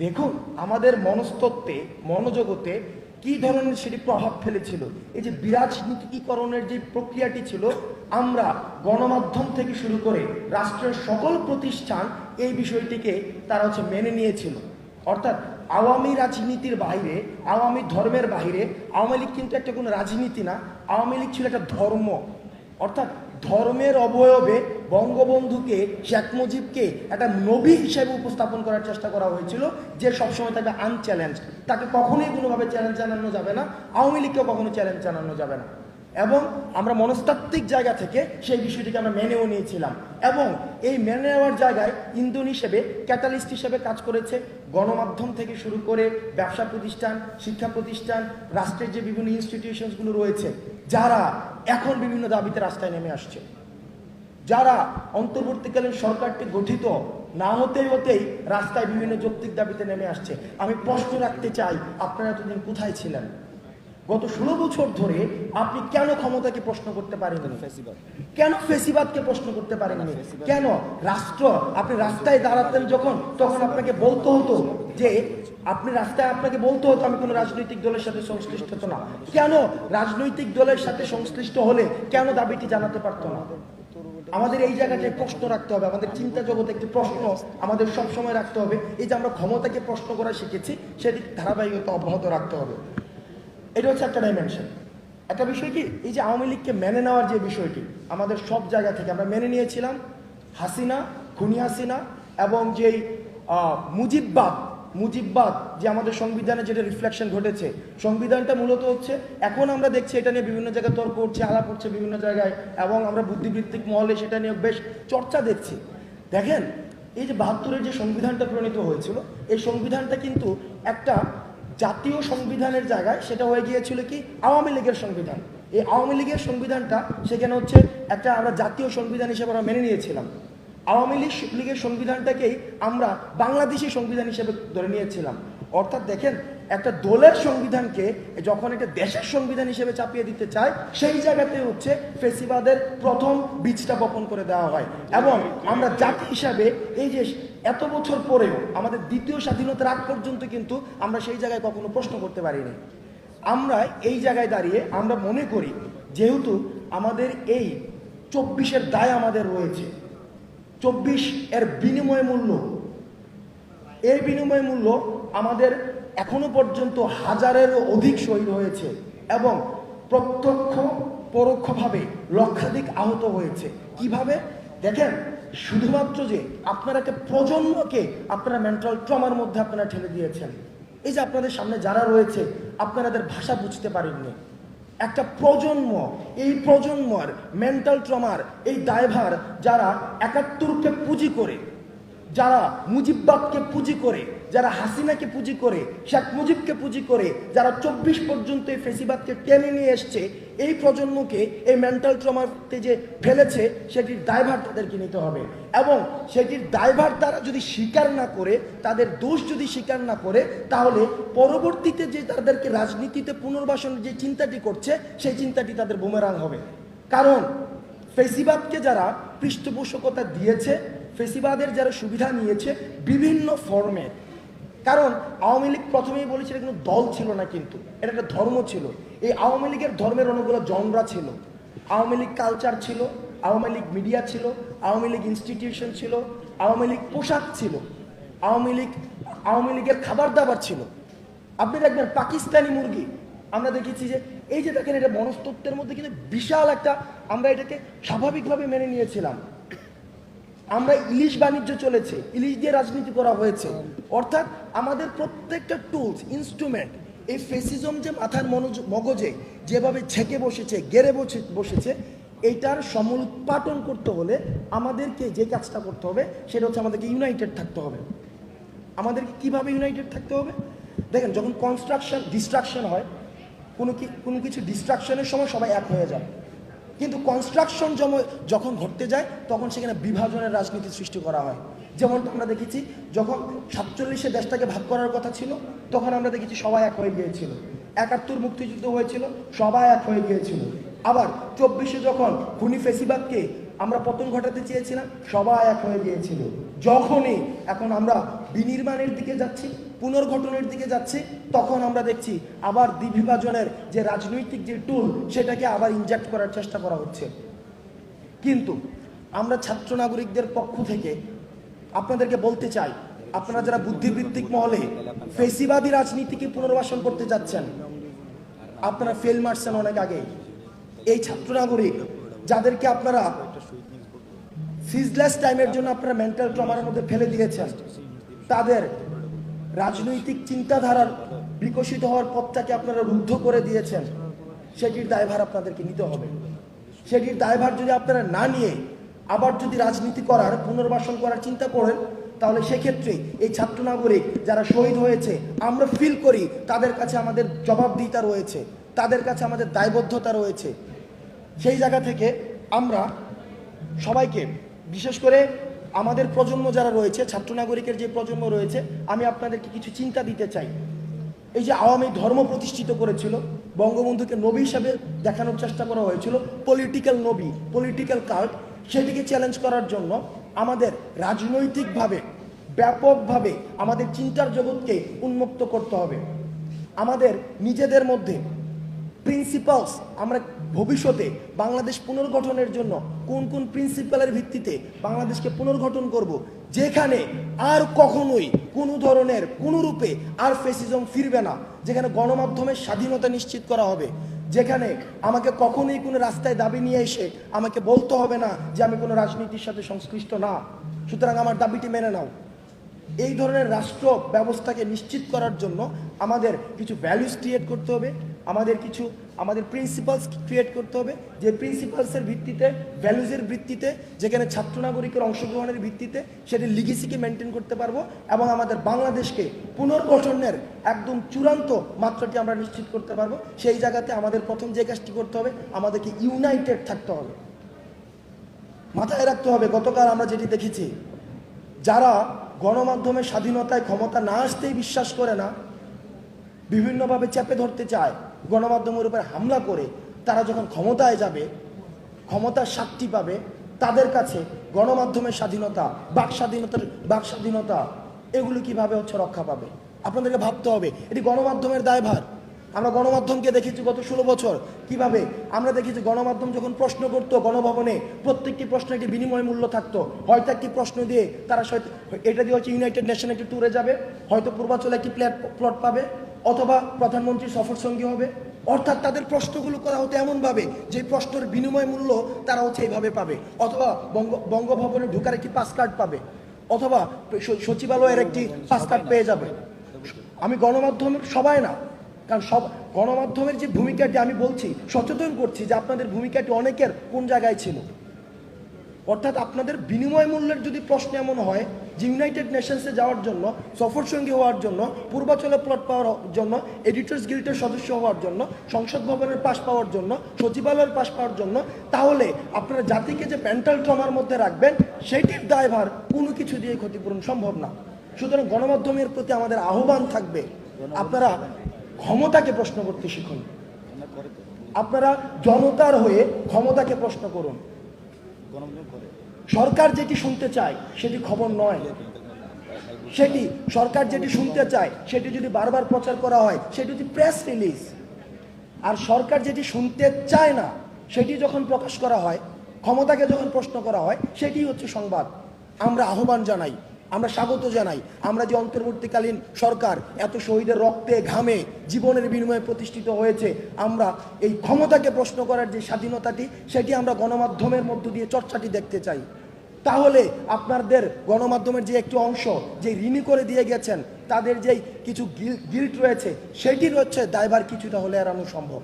দেখুন, আমাদের মনস্তত্ত্বে, মনোজগতে কি ধরনের সেটি প্রভাব ফেলেছিল? এই যে বিরাজনীতিকরণের যে প্রক্রিয়াটি ছিল, আমরা গণমাধ্যম থেকে শুরু করে রাষ্ট্রের সকল প্রতিষ্ঠান এই বিষয়টিকে তারা হচ্ছে মেনে নিয়েছিল। অর্থাৎ আওয়ামী রাজনীতির বাইরে, আওয়ামী ধর্মের বাইরে, আওয়ামী লীগ কিন্তু একটা কোনো রাজনীতি না, আওয়ামী লীগ ছিল একটা ধর্ম। অর্থাৎ ধর্মের অবয়বে বঙ্গবন্ধুকে শেখ মুজিবকে একটা নবী হিসেবে উপস্থাপন করার চেষ্টা করা হয়েছিল, যে সবসময় তাকে আনচ্যালেঞ্জ তাকে কখনোই কোনোভাবে চ্যালেঞ্জ জানানো যাবে না, আওয়ামী লীগকেও কখনো চ্যালেঞ্জ জানানো যাবে না। এবং আমরা মনস্তাত্ত্বিক জায়গা থেকে সেই বিষয়টিকে আমরা মেনেও নিয়েছিলাম। এবং এই মেনে নেওয়ার জায়গায় ইন্ধন হিসেবে ক্যাটালিস্ট হিসেবে কাজ করেছে, গণমাধ্যম থেকে শুরু করে ব্যবসা প্রতিষ্ঠান, শিক্ষা প্রতিষ্ঠান, রাষ্ট্রের যে বিভিন্ন ইনস্টিটিউশনসগুলো রয়েছে, যারা এখন বিভিন্ন দাবিতে রাস্তায় নেমে আসছে। যারা অন্তর্বর্তীকালীন সরকারটি গঠিত না হতে হতেই রাস্তায় বিভিন্ন যৌক্তিক দাবিতে নেমে আসছে। আমি প্রশ্ন রাখতে চাই, আপনারা এতদিন কোথায় ছিলেন? গত ষোলো বছর ধরে আপনি কেন ক্ষমতাকে প্রশ্ন করতে পারেননি? কেন ফেসিবাদকে প্রশ্ন করতে পারেন কেন রাষ্ট্র আপনি রাস্তায় দাঁড়াতেন যখন তখন আপনাকে বলতে হতো যে আপনি রাস্তায় আপনাকে বলতে হতো আমি কোনো রাজনৈতিক দলের সাথে সংশ্লিষ্ট হতো না। কেন রাজনৈতিক দলের সাথে সংশ্লিষ্ট হলে কেন দাবিটি জানাতে পারতো না? আমাদের এই জায়গাটায় প্রশ্ন রাখতে হবে আমাদের চিন্তা জগতে একটি প্রশ্ন আমাদের সব সময় রাখতে হবে এই যে আমরা ক্ষমতাকে প্রশ্ন করা শিখেছি সেটি ধারাবাহিকতা অব্যাহত রাখতে হবে। এটা হচ্ছে একটা ডাইমেনশন একটা বিষয় কি? এই যে আওয়ামী লীগকে মেনে নেওয়ার যে বিষয়টি, আমাদের সব জায়গা থেকে আমরা মেনে নিয়েছিলাম। হাসিনা, খুনি হাসিনা এবং যেই মুজিববাদ মুজিববাদ যে আমাদের সংবিধানে যেটা রিফ্লেকশন ঘটেছে, সংবিধানটা মূলত হচ্ছে এখন আমরা দেখছি এটা নিয়ে বিভিন্ন জায়গায় তর্ক হচ্ছে আলাপ হচ্ছে বিভিন্ন জায়গায় এবং আমরা বুদ্ধিবৃত্তিক মহলে সেটা নিয়ে বেশ চর্চা দেখছি। দেখেন, এই যে বাহাত্তরের যে সংবিধানটা প্রণীত হয়েছিল, এই সংবিধানটা কিন্তু একটা জাতীয় সংবিধানের জায়গায় সেটা হয়ে গিয়েছিল কি? আওয়ামী লীগের সংবিধান। এই আওয়ামী লীগের সংবিধানটা সেখানে হচ্ছে একটা আমরা জাতীয় সংবিধান হিসেবে আমরা মেনে নিয়েছিলাম। আওয়ামী লীগ লীগের সংবিধানটাকেই আমরা বাংলাদেশি সংবিধান হিসেবে ধরে নিয়েছিলাম। অর্থাৎ দেখেন, একটা দলের সংবিধানকে যখন একটা দেশের সংবিধান হিসেবে চাপিয়ে দিতে চায়, সেই জায়গাতে হচ্ছে ফেসিবাদের প্রথম বীজটা বপন করে দেওয়া হয়। এবং আমরা জাতি হিসাবে এই যে এত বছর পরেও আমাদের দ্বিতীয় স্বাধীনতার আগ পর্যন্ত কিন্তু আমরা সেই জায়গায় কখনো প্রশ্ন করতে পারিনি। আমরা এই জায়গায় দাঁড়িয়ে আমরা মনে করি, যেহেতু আমাদের এই চব্বিশের দায় আমাদের রয়েছে, চব্বিশ এর বিনিময় মূল্য এর বিনিময় মূল্য আমাদের এখনও পর্যন্ত হাজারেরও অধিক শহীদ হয়েছে এবং প্রত্যক্ষ, পরোক্ষভাবে লক্ষাধিক আহত হয়েছে। কীভাবে? দেখেন, শুধুমাত্র যে আপনারা একটা প্রজন্মকে আপনারা মেন্টাল ট্রমার মধ্যে আপনারা ঠেলে দিয়েছেন। এই যে আপনাদের সামনে যারা রয়েছে আপনাদের ভাষা বুঝতে পারেননি। একটা প্রজন্ম, এই প্রজন্মর মেন্টাল ট্রমার এই দায়ভার যারা একাত্তরকে পুঁজি করে যারা মুজিববাদকে পুঁজি করে, যারা হাসিনাকে পুঁজি করে, শেখ মুজিবকে পুঁজি করে, যারা চব্বিশ পর্যন্ত এই ফেসিবাদকে টেনে নিয়ে এসছে, এই প্রজন্মকে এই মেন্টাল ট্রমাতে যে ফেলেছে, সেটির দায়ভার তাদেরকে নিতে হবে। এবং সেটির দায়ভার তারা যদি স্বীকার না করে, তাদের দোষ যদি স্বীকার না করে, তাহলে পরবর্তীতে যে তাদেরকে রাজনীতিতে পুনর্বাসন যে চিন্তাটি করছে, সেই চিন্তাটি তাদের বুমেরাং হবে। কারণ ফেসিবাদকে যারা পৃষ্ঠপোষকতা দিয়েছে ফেসিবাদের যারা সুবিধা নিয়েছে বিভিন্ন ফর্মে কারণ আওয়ামী লীগ প্রথমেই বলেছিল কোনো দল ছিল না কিন্তু, এটা একটা ধর্ম ছিল। এই আওয়ামী লীগের ধর্মের অনেকগুলো জনরা ছিল। আওয়ামী লীগ কালচার ছিল, আওয়ামী লীগ মিডিয়া ছিল, আওয়ামী লীগ ইনস্টিটিউশন ছিল, আওয়ামী লীগ পোশাক ছিল, আওয়ামী লীগ, আওয়ামী লীগের খাবার দাবার ছিল। আপনি দেখবেন পাকিস্তানি মুরগি, আমরা দেখেছি যে এই যে দেখেন এটা মনস্তত্ত্বের মধ্যে কিন্তু বিশাল একটা, আমরা এটাকে স্বাভাবিকভাবে মেনে নিয়েছিলাম। আমরা ইলিশ বাণিজ্য চলেছে, ইলিশ দিয়ে রাজনীতি করা হয়েছে। অর্থাৎ আমাদের প্রত্যেকটা টুলস ইনস্ট্রুমেন্ট এই ফেসিজম যে মাথার মগজে যেভাবে ছেকে বসেছে, গেড়ে বসে, বসেছে, এইটার সমূল উৎপাটন করতে হলে আমাদেরকে যে কাজটা করতে হবে, সেটা হচ্ছে আমাদেরকে ইউনাইটেড থাকতে হবে। আমাদেরকে কীভাবে ইউনাইটেড থাকতে হবে? দেখেন, যখন কনস্ট্রাকশন ডিস্ট্রাকশন হয়, কোনো কি, কোনো কিছু ডিস্ট্রাকশনের সময় সবাই এক হয়ে যায়। কিন্তু কনস্ট্রাকশন যখন ঘটতে যায়, তখন সেখানে বিভাজনের রাজনীতি সৃষ্টি করা হয়। যেমন আমরা দেখেছি, যখন সাতচল্লিশে দেশটাকে ভাগ করার কথা ছিল, তখন আমরা দেখেছি সবাই এক হয়ে গিয়েছিল। একাত্তর মুক্তিযুদ্ধ হয়েছিল, সবাই এক হয়ে গিয়েছিল। আবার চব্বিশে যখন খুনি ফেসিবাদকে আমরা পতন ঘটাতে চেয়েছিলাম, সবাই এক হয়ে গিয়েছিল। যখনই এখন আমরা বিনির্মাণের দিকে যাচ্ছি, পুনর্গঠনের দিকে যাচ্ছি, তখন আমরা দেখছি আবার দ্বিবিভাজনের যে রাজনৈতিক যে টুল সেটাকে আবার ইনজেক্ট করার চেষ্টা করা হচ্ছে। কিন্তু আমরা ছাত্র নাগরিকদের পক্ষ থেকে আপনাদেরকে বলতে চাই, আপনারা যারা বুদ্ধিবৃত্তিক মহলে ফেসিবাদী রাজনীতিকে পুনর্বাসন করতে যাচ্ছেন, আপনারা ফেল মারছেন অনেক আগে এই ছাত্র নাগরিক যাদেরকে আপনারা সিজলেস টাইমের জন্য আপনারা মেন্টাল ট্রমার মধ্যে ফেলে দিয়েছেন। তাদের রাজনৈতিক চিন্তাধারার বিকশিত হওয়ার পথটাকে আপনারা রুদ্ধ করে দিয়েছেন। সেটির দায়ভার আপনাদেরকে নিতে হবে। সেটির দায়ভার যদি আপনারা না নিয়ে আবার যদি রাজনীতি করার, পুনর্বাসন করার চিন্তা করেন, তাহলে সেক্ষেত্রে এই ছাত্র নাগরিক যারা শহীদ হয়েছে, আমরা ফিল করি তাদের কাছে আমাদের জবাবদিহিতা রয়েছে, তাদের কাছে আমাদের দায়বদ্ধতা রয়েছে। সেই জায়গা থেকে আমরা সবাইকে বিশেষ করে আমাদের প্রজন্ম যারা রয়েছে ছাত্র নাগরিকের যে প্রজন্ম রয়েছে, আমি আপনাদেরকে কিছু চিন্তা দিতে চাই। এই যে আওয়ামী ধর্ম প্রতিষ্ঠিত করেছিল, বঙ্গবন্ধুকে নবী হিসাবে দেখানোর চেষ্টা করা হয়েছিল পলিটিক্যাল নবী পলিটিক্যাল কার্ড সেটিকে চ্যালেঞ্জ করার জন্য আমাদের রাজনৈতিকভাবে, ব্যাপকভাবে আমাদের চিন্তার জগৎকে উন্মুক্ত করতে হবে। আমাদের নিজেদের মধ্যে প্রিন্সিপালস আমরা ভবিষ্যতে বাংলাদেশ পুনর্গঠনের জন্য কোন কোন প্রিন্সিপালের ভিত্তিতে বাংলাদেশকে পুনর্গঠন করব, যেখানে আর কখনোই কোনো ধরনের, কোনো রূপে আর ফেসিজম ফিরবে না, যেখানে গণমাধ্যমের স্বাধীনতা নিশ্চিত করা হবে, যেখানে আমাকে কখনোই কোনো রাস্তায় দাবি নিয়ে এসে আমাকে বলতে হবে না যে আমি কোনো রাজনীতির সাথে সংশ্লিষ্ট না। সুতরাং আমার দাবিটি মেনে নাও। এই ধরনের রাষ্ট্র ব্যবস্থাকে নিশ্চিত করার জন্য আমাদের কিছু ভ্যালুস ক্রিয়েট করতে হবে, আমাদের কিছু আমাদের প্রিন্সিপালস ক্রিয়েট করতে হবে। যে প্রিন্সিপালসের ভিত্তিতে ভ্যালুজের ভিত্তিতে, যেখানে ছাত্র নাগরিকের অংশগ্রহণের ভিত্তিতে সেটি লিগেসিকে মেনটেন করতে পারব এবং আমাদের বাংলাদেশকে পুনর্গঠনের একদম চূড়ান্ত মাত্রাটি আমরা নিশ্চিত করতে পারব। সেই জায়গাতে আমাদের প্রথম যে কাজটি করতে হবে, আমাদেরকে ইউনাইটেড থাকতে হবে। মাথায় রাখতে হবে, গতকাল আমরা যেটি দেখেছি, যারা গণমাধ্যমের স্বাধীনতায় ক্ষমতা না আসতেই বিশ্বাস করে না, বিভিন্নভাবে চেপে ধরতে চায় গণমাধ্যমের উপর হামলা করে তারা যখন ক্ষমতায় যাবে, ক্ষমতার শক্তি পাবে, তাদের কাছে গণমাধ্যমের স্বাধীনতা, বাক স্বাধীনতার, বাক স্বাধীনতা, এগুলো কীভাবে হচ্ছে রক্ষা পাবে? আপনাদেরকে ভাবতে হবে, এটি গণমাধ্যমের দায়ভার। আমরা গণমাধ্যমকে দেখেছি গত ষোলো বছর। কীভাবে? আমরা দেখেছি গণমাধ্যম যখন প্রশ্ন করতো গণভবনে, প্রত্যেকটি প্রশ্নে একটি বিনিময় মূল্য থাকতো। হয়তো একটি প্রশ্ন দিয়ে তারা এটা দিয়ে হচ্ছে ইউনাইটেড নেশন একটি ট্যুরে যাবে, হয়তো পূর্বাচলে একটি প্ল্যাট প্লট পাবে। অথবা প্রধানমন্ত্রী সফর সঙ্গী হবে। অর্থাৎ তাদের প্রশ্নগুলো করা হতো এমনভাবে যে প্রশ্নের বিনিময় মূল্য তারা হচ্ছে এইভাবে পাবে। অথবা বঙ্গ, বঙ্গভবনে ঢুকার একটি পাস কার্ড পাবে। অথবা সচিবালয়ের একটি পাস কার্ড পেয়ে যাবে। আমি গণমাধ্যমের সবাই না, কারণ সব, গণমাধ্যমের যে ভূমিকাটি আমি বলছি, সচেতন করছি যে আপনাদের ভূমিকাটি অনেকের কোন জায়গায় ছিল। অর্থাৎ আপনাদের বিনিময় মূল্যের যদি প্রশ্ন এমন হয় যে ইউনাইটেড নেশনসে যাওয়ার জন্য সফর সঙ্গী হওয়ার জন্য, পূর্বাচলে প্লট পাওয়ার জন্য এডিটর্স গিল্ডের সদস্য হওয়ার জন্য, সংসদ ভবনের পাশ পাওয়ার জন্য, সচিবালয়ের পাশ পাওয়ার জন্য, তাহলে আপনারা জাতিকে যে প্যান্টাল ট্রমার মধ্যে রাখবেন, সেটির দায়ভার কোনো কিছু দিয়ে ক্ষতিপূরণ সম্ভব না। সুতরাং গণমাধ্যমের প্রতি আমাদের আহ্বান থাকবে, আপনারা ক্ষমতাকে প্রশ্ন করতে শিখুন। আপনারা জনতার হয়ে ক্ষমতাকে প্রশ্ন করুন। সরকার যেটি শুনতে চায়, সেটি খবর নয়। সেটি সরকার যেটি শুনতে চায়, সেটি যদি বারবার প্রচার করা হয়, সেটি হচ্ছে প্রেস রিলিজ আর সরকার যেটি শুনতে চায় না, সেটি যখন প্রকাশ করা হয়, ক্ষমতাকে যখন প্রশ্ন করা হয় সেটি হচ্ছে সংবাদ। আমরা আহ্বান জানাই আমরা স্বাগত জানাই। আমরা যে অন্তর্বর্তীকালীন সরকার এত শহীদের রক্তে ঘামে জীবনের বিনিময়ে প্রতিষ্ঠিত হয়েছে, আমরা এই ক্ষমতাকে প্রশ্ন করার যে স্বাধীনতাটি, সেটি আমরা গণমাধ্যমের মধ্য দিয়ে চর্চাটি দেখতে চাই। তাহলে আপনাদের গণমাধ্যমের যে একটি অংশ, যে ঋণী করে দিয়ে গেছেন, তাদের যেই কিছু গিল্ট রয়েছে, সেটির হচ্ছে দায়ভার কিছুটা হলে এড়ানো সম্ভব।